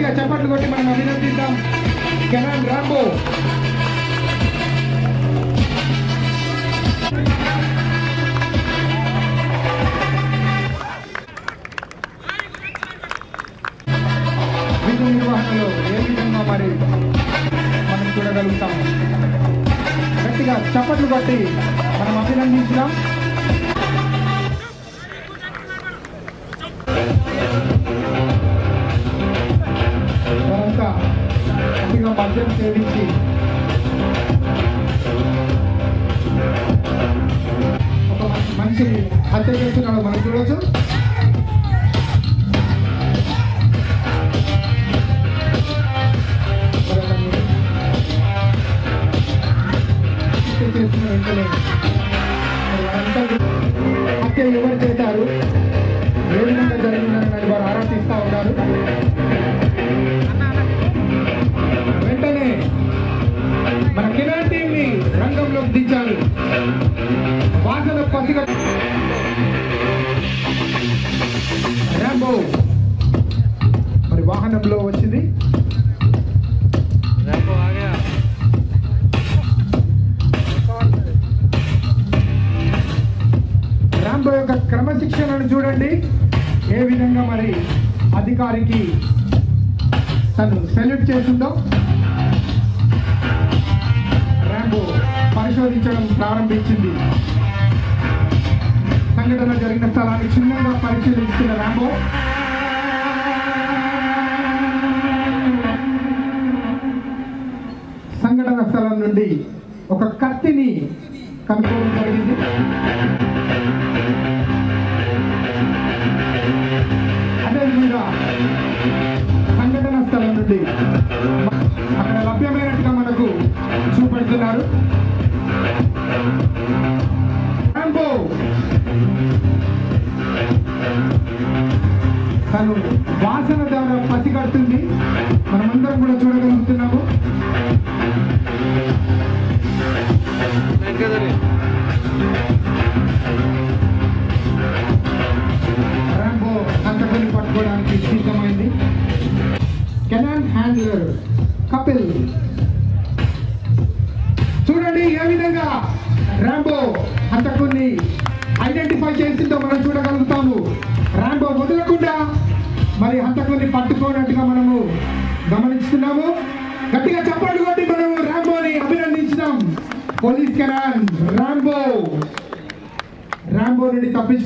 చప్పట్లు కొట్టి మనం అభినందిద్దాం. Canon Rambo. విధి నిర్వహణలో ఏ విధంగా మరి మనం చూడగలుగుతాం? గట్టిగా చప్పట్లు కొట్టి మనం అభినందించుదాం. పద్యం మద్యం సేవించి ఒక మంచి మనిషిని హత్య చేస్తున్నాడు మనం చూడవచ్చు హత్య ఎవరు చేశారు? ఏ విధంగా జరిగిందని వారు ఆరాధిస్తూ ఉన్నారు. రంగంలోకి దించారు వాసన పసిగ మరి వాహనంలో వచ్చింది. ర్యాంబో యొక్క క్రమశిక్షణను చూడండి. ఏ విధంగా మరి అధికారికి తను సెల్యూట్ చేసిందో ర్యాంబో పరిశోధించడం ప్రారంభించింది. సంఘటన జరిగిన స్థలాన్ని క్షుణ్ణంగా పరిశీలిస్తున్న ర్యాంబో సంఘటన స్థలం నుండి ఒక కత్తిని కనుక్కోవడం జరిగింది. స్థలం లభ్యమైనట్టుగా మనకు చూపెడుతున్నారు. తను వాసన ద్వారా పసిగడుతుంది. మనమందరం కూడా చూడగలుగుతున్నాము. కెనాన్ హ్యాండ్లర్ కపిల్ చూడండి ఏ విధంగా రాంబో హంతకుని ఐడెంటిఫై చేసిందో మనం చూడగలుగుతాము. రాంబో వదలకుండా మరి హంతకుని పట్టుకోనట్టుగా మనము గమనిస్తున్నాము. గట్టిగా చప్పట్లు కొట్టి మనము ర్యాంబోని అభినందించినాం. పోలీస్ కెనాన్ రాంబో రాంబో నుండి తప్పించు